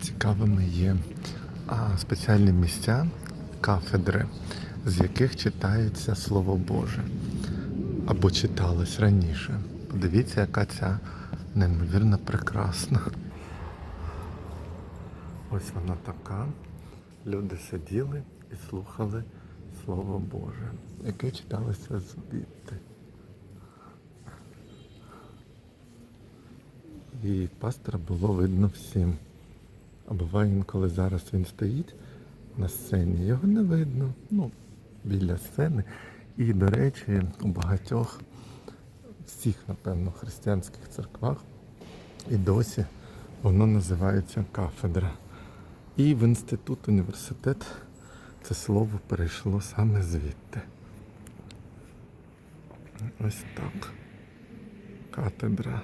цікавими є спеціальні місця, кафедри, з яких читається Слово Боже. Або читалось раніше. Подивіться, яка ця неймовірно прекрасна. Ось вона така. Люди сиділи і слухали Слово Боже, яке читалося звідти. І пастора було видно всім. А буває інколи зараз він стоїть на сцені, його не видно, ну, біля сцени. І, до речі, у багатьох всіх, напевно, християнських церквах і досі воно називається кафедра. І в інститут, університет це слово перейшло саме звідти. Ось так. Катедра.